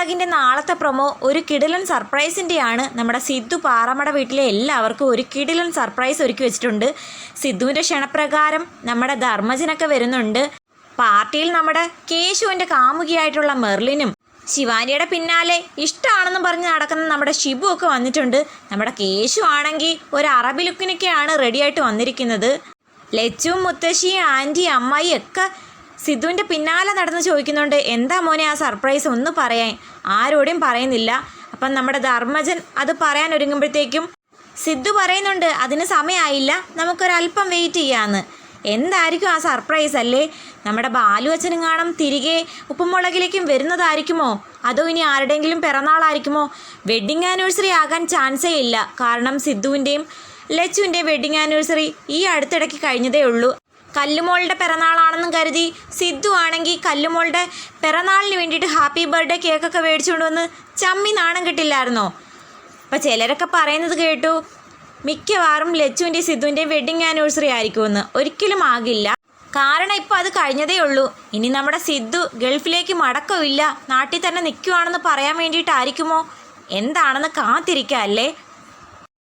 ഉപ്പുമുളകിന്റെ നാളത്തെ പ്രൊമോ ഒരു കിടിലൻ സർപ്രൈസിന്റെയാണ് നമ്മുടെ സിദ്ധു പാറമട വീട്ടിലെ എല്ലാവർക്കും ഒരു കിടിലൻ സർപ്രൈസ് ഒരുക്കി വെച്ചിട്ടുണ്ട്. സിദ്ധുവിന്റെ ക്ഷണപ്രകാരം നമ്മുടെ ധർമ്മജനൊക്കെ വരുന്നുണ്ട്. പാർട്ടിയിൽ നമ്മുടെ കേശുവിന്റെ കാമുകിയായിട്ടുള്ള മെർലിനും ശിവാനിയുടെ പിന്നാലെ ഇഷ്ടമാണെന്ന് പറഞ്ഞ് നടക്കുന്ന നമ്മുടെ ഷിബു ഒക്കെ വന്നിട്ടുണ്ട്. നമ്മുടെ കേശു ആണെങ്കിൽ ഒരു അറബി ലുക്കിനൊക്കെയാണ് റെഡിയായിട്ട് വന്നിരിക്കുന്നത്. ലച്ചും മുത്തശ്ശിയും ആന്റി അമ്മായി ഒക്കെ സിദ്ധുവിന്റെ പിന്നാലെ നടന്ന് ചോദിക്കുന്നുണ്ട് എന്താ മോനെ ആ സർപ്രൈസ് ഒന്ന് പറയാൻ. ആരോടും പറയുന്നില്ല. അപ്പം നമ്മുടെ ധർമ്മജൻ അത് പറയാൻ ഒരുങ്ങുമ്പോഴത്തേക്കും സിദ്ധു പറയുന്നുണ്ട് അതിന് സമയമായില്ല നമുക്കൊരല്പം വെയിറ്റ് ചെയ്യാമെന്ന് എന്തായിരിക്കും ആ സർപ്രൈസ് അല്ലേ? നമ്മുടെ ബാലു അച്ഛനും കാണും തിരികെ ഉപ്പുമുളകിലേക്കും വരുന്നതായിരിക്കുമോ? അതോ ഇനി ആരുടെയെങ്കിലും പിറന്നാളായിരിക്കുമോ? വെഡ്ഡിങ് ആനിവേഴ്സറി ആകാൻ ചാൻസേ ഇല്ല. കാരണം സിദ്ധുവിന്റെയും ലച്ചുവിന്റെയും വെഡ്ഡിങ് ആനിവേഴ്സറി ഈ അടുത്തിടയ്ക്ക് കഴിഞ്ഞതേ ഉള്ളൂ. കല്ലുമോളുടെ പിറന്നാളാണെന്നും കരുതി സിദ്ധു ആണെങ്കിൽ കല്ലുമോളുടെ പിറന്നാളിന് വേണ്ടിയിട്ട് ഹാപ്പി ബർത്ത്ഡേ കേക്കൊക്കെ മേടിച്ചുകൊണ്ട് വന്ന് ചമ്മി നാണം കിട്ടില്ലായിരുന്നോ? അപ്പം ചിലരൊക്കെ പറയുന്നത് കേട്ടു മിക്കവാറും ലച്ചുവിന്റെയും സിദ്ധുവിന്റെയും വെഡ്ഡിങ് ആനിവേഴ്സറി ആയിരിക്കുമെന്ന്. ഒരിക്കലും ആകില്ല. കാരണം ഇപ്പോൾ അത് കഴിഞ്ഞതേ ഉള്ളൂ. ഇനി നമ്മുടെ സിദ്ധു ഗൾഫിലേക്ക് മടക്കമില്ല നാട്ടിൽ തന്നെ നിൽക്കുവാണെന്ന് പറയാൻ വേണ്ടിയിട്ടായിരിക്കുമോ? എന്താണെന്ന് കാത്തിരിക്കുക അല്ലേ?